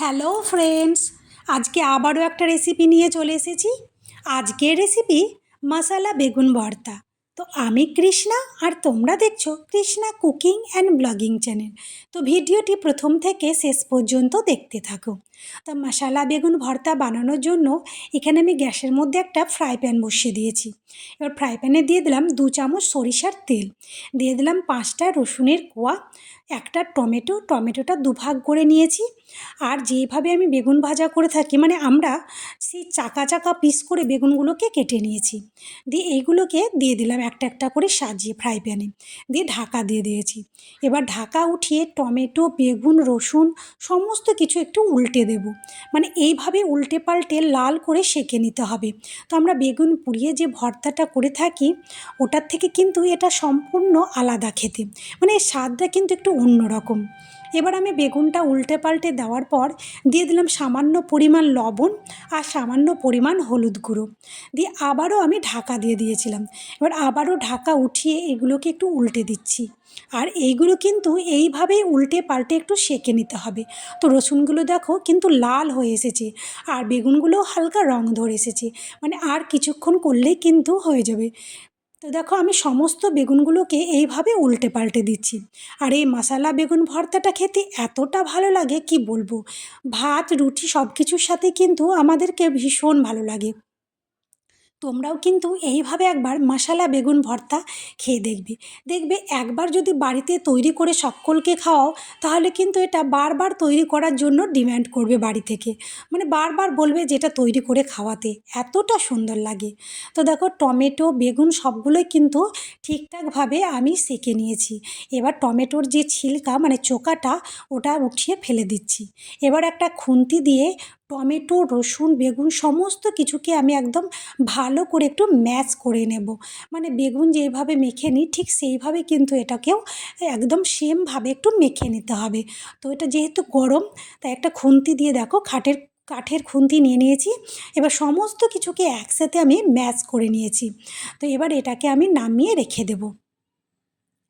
Hello friends আজকে আবারও একটা রেসিপি নিয়ে চলে এসেছি। আজকের রেসিপি মশালা বেগুন ভর্তা। তো আমি কৃষ্ণা আর তোমরা দেখছ Krishna cooking and blogging channel তো ভিডিওটি প্রথম থেকে শেষ পর্যন্ত দেখতে থাকো। তো মশালা বেগুন ভর্তা বানানোর জন্য এখানে আমি গ্যাসের মধ্যে একটা ফ্রাই প্যান বসিয়ে দিয়েছি। এবার ফ্রাই প্যানে দিয়ে দিলাম দু চামচ সরিষার তেল। দিয়ে দিলাম পাঁচটা রসুনের কোয়া, একটা টমেটো, টমেটোটা দুভাগ করে নিয়েছি। আর যেভাবে আমি বেগুন ভাজা করে থাকি মানে আমরা সেই চাকা চাকা পিস করে বেগুনগুলোকে কেটে নিয়েছি। দিয়ে এইগুলোকে দিয়ে দিলাম একটা একটা করে সাজিয়ে ফ্রাই প্যানে দিয়ে ঢাকা দিয়ে দিয়েছি। এবার ঢাকা উঠিয়ে টমেটো, বেগুন, রসুন সমস্ত কিছু একটু উল্টে দেব। মানে এইভাবে উল্টে পাল্টে লাল করে সেঁকে নিতে হবে। তো আমরা বেগুন পুড়িয়ে যে ভর্তাটা করে থাকি, ওটার থেকে কিন্তু এটা সম্পূর্ণ আলাদা খেতে। মানে স্বাদটা কিন্তু একটু অন্যরকম। এবার আমি বেগুনটা উল্টে পাল্টে দেওয়ার পর দিয়ে দিলাম সামান্য পরিমাণ লবণ আর সামান্য পরিমাণ হলুদ গুঁড়ো। দিয়ে আবারও আমি ঢাকা দিয়ে দিয়েছিলাম। এবার আবারও ঢাকা উঠিয়ে এগুলোকে একটু উল্টে দিচ্ছি। আর এইগুলো কিন্তু এইভাবেই উল্টে পাল্টে একটু সেঁকে নিতে হবে। তো রসুনগুলো দেখো কিন্তু লাল হয়ে এসেছে আর বেগুনগুলোও হালকা রং ধরে এসেছে। মানে আর কিছুক্ষণ করলেই কিন্তু হয়ে যাবে। তো দেখো আমি সমস্ত বেগুনগুলোকে এইভাবে উল্টে পাল্টে দিচ্ছি। আর এই মশালা বেগুন ভর্তাটা খেতে এতটা ভালো লাগে কি বলব? ভাত, রুটি সব কিছুর সাথে কিন্তু আমাদেরকে ভীষণ ভালো লাগে। তোমরাও কিন্তু এইভাবে একবার মশালা, বেগুন ভর্তা খেয়ে দেখবে। দেখবে একবার যদি বাড়িতে তৈরি করে সকলকে খাওয়াও, তাহলে কিন্তু এটা বারবার তৈরি করার জন্য ডিম্যান্ড করবে বাড়ি থেকে। মানে বারবার বলবে যেটা তৈরি করে খাওয়াতে, এতটা সুন্দর লাগে। তো দেখো টমেটো, বেগুন সবগুলোই কিন্তু ঠিকঠাকভাবে আমি সেঁকে নিয়েছি। এবার টমেটোর যে ছিলকা মানে চোকাটা, ওটা উঠিয়ে ফেলে দিচ্ছি। এবার একটা খুন্তি দিয়ে টমেটো, রসুন, বেগুন সমস্ত কিছুকে আমি একদম ভালো করে একটু ম্যাশ করে নেব। মানে বেগুন যেইভাবে মেখে নিই, ঠিক সেইভাবে কিন্তু এটাকেও একদম সেমভাবে একটু মেখে নিতে হবে। তো এটা যেহেতু গরম, তাই একটা খুন্তি দিয়ে দেখো খাটের, কাঠের খুন্তি নিয়ে নিয়েছি। এবার সমস্ত কিছুকে একসাথে আমি ম্যাশ করে নিয়েছি। তো এবার এটাকে আমি নামিয়ে রেখে দেবো।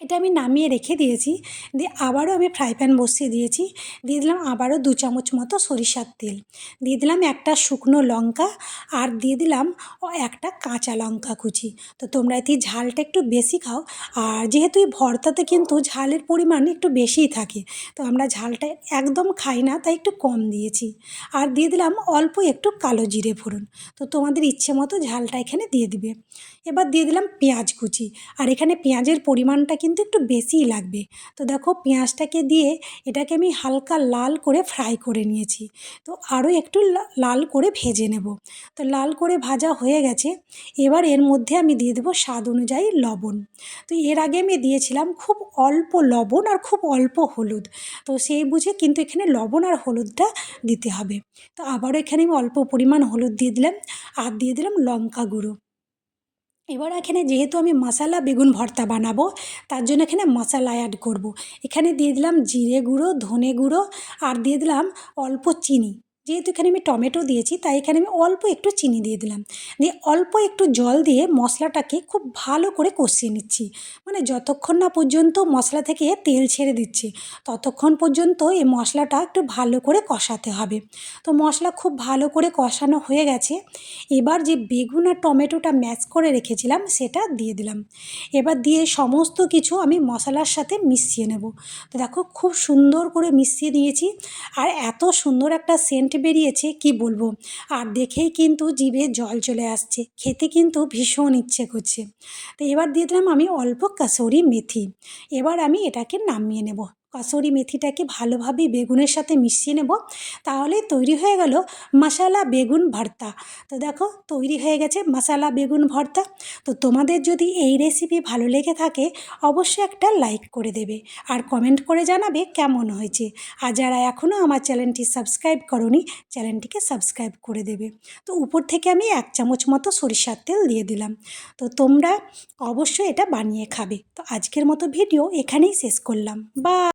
এটা আমি নামিয়ে রেখে দিয়েছি। দিয়ে আবারও আমি ফ্রাই প্যান বসিয়ে দিয়েছি। দিয়ে দিলাম আবারও দু চামচ মতো সরিষার তেল। দিয়ে দিলাম একটা শুকনো লঙ্কা আর দিয়ে দিলাম ও একটা কাঁচা লঙ্কা কুচি। তো তোমরা এতে ঝালটা একটু বেশি খাও। আর যেহেতু এই ভর্তাতে কিন্তু ঝালের পরিমাণ একটু বেশিই থাকে, তো আমরা ঝালটা একদম খাই না, তাই একটু কম দিয়েছি। আর দিয়ে দিলাম অল্প একটু কালো জিরে ফোড়ন। তো তোমাদের ইচ্ছে মতো ঝালটা এখানে দিয়ে দিবে। এবার দিয়ে দিলাম পেঁয়াজ কুচি। আর এখানে পেঁয়াজের পরিমাণটা কিন্তু একটু বেশিই লাগবে। তো দেখো পেঁয়াজটাকে দিয়ে এটাকে আমি হালকা লাল করে ফ্রাই করে নিয়েছি। তো আরও একটু লাল করে ভেজে নেব। তো লাল করে ভাজা হয়ে গেছে। এবার এর মধ্যে আমি দিয়ে দেবো স্বাদ অনুযায়ী লবণ। তো এর আগে আমি দিয়েছিলাম খুব অল্প লবণ আর খুব অল্প হলুদ। তো সেই বুঝে কিন্তু এখানে লবণ আর হলুদটা দিতে হবে। তো আবারও এখানে আমি অল্প পরিমাণ হলুদ দিয়ে দিলাম। আর দিয়ে দিলাম লঙ্কা গুঁড়ো। এবার এখানে যেহেতু আমি মশালা, বেগুন ভর্তা বানাবো, তার জন্য এখানে মশলা অ্যাড করব। এখানে দিয়ে দিলাম জিরে গুঁড়ো, ধনে গুঁড়ো, আর দিয়ে দিলাম অল্প চিনি যেহেতু এখানে আমি টমেটো দিয়েছি, তাই এখানে আমি অল্প একটু চিনি দিয়ে দিলাম। দিয়ে অল্প একটু জল দিয়ে মশলাটাকে খুব ভালো করে কষিয়ে নিচ্ছি। মানে যতক্ষণ না পর্যন্ত মশলা থেকে তেল ছেড়ে দিচ্ছে, ততক্ষণ পর্যন্ত এই মশলাটা একটু ভালো করে কষাতে হবে। তো মশলা খুব ভালো করে কষানো হয়ে গেছে। এবার যে বেগুন আর টমেটোটা ম্যাশ করে রেখেছিলাম, সেটা দিয়ে দিলাম। এবার দিয়ে সমস্ত কিছু আমি মশলার সাথে মিশিয়ে নেব। তো দেখো, খুব সুন্দর করে মিশিয়ে দিয়েছি। আর এত সুন্দর একটা সেন্ট বেরিয়েছে, কি বলব? আর দেখেই কিন্তু জিভে জল চলে আসছে, খেতে কিন্তু ভীষণ ইচ্ছে করছে। তো এবার দিয়ে দিলাম আমি অল্প কাসৌরি মেথি। এবার আমি এটাকে নামিয়ে নেব। কাসুরি মেথিটাকে ভালোভাবে বেগুনের সাথে মিশিয়ে নেব। তাহলে তৈরি হয়ে গেল মশালা বেগুন ভর্তা। তো দেখো তৈরি হয়ে গেছে মশালা বেগুন ভর্তা। তো তোমাদের যদি এই রেসিপি ভালো লেগে থাকে অবশ্যই একটা লাইক করে দেবে। আর কমেন্ট করে জানাবে কেমন হয়েছে। আর যারা এখনও আমার চ্যানেলটি সাবস্ক্রাইব করনি, চ্যানেলটিকে সাবস্ক্রাইব করে দেবে। তো উপর থেকে আমি এক চামচ মতো সরিষার তেল দিয়ে দিলাম। তো তোমরা অবশ্যই এটা বানিয়ে খাবে। তো আজকের মতো ভিডিও এখানেই শেষ করলাম। বা